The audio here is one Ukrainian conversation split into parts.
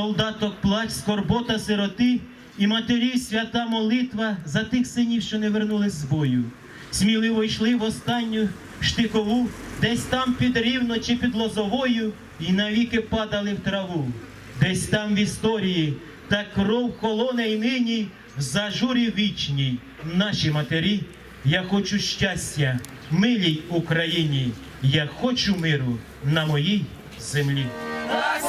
солдаток плач, скорбота сироти, і матері свята молитва за тих синів, що не вернулись з бою. Сміливо йшли в останню штикову, десь там під рівно чи під лозовою, і навіки падали в траву. Десь там в історії та кров холоне й нині в зажурі вічній. Наші матері, я хочу щастя, милій Україні, я хочу миру на моїй землі. Та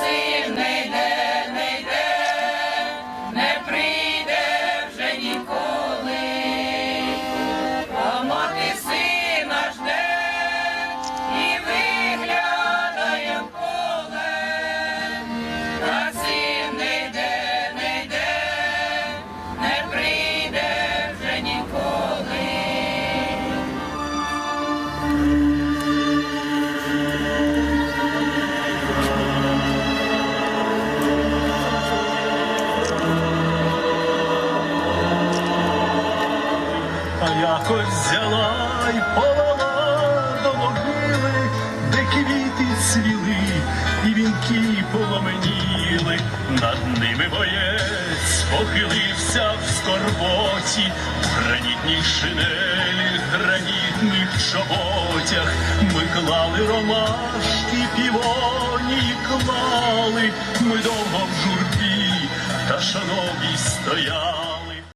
якось взяла й повела до могили, де квіти цвіли, і вінки поломеніли, над ними боєць похилився в скорботі, в гранітній шинелі, гранітних чоботях. Ми клали ромашки, півоні клали, ми довго в журбі, та шановні стояли.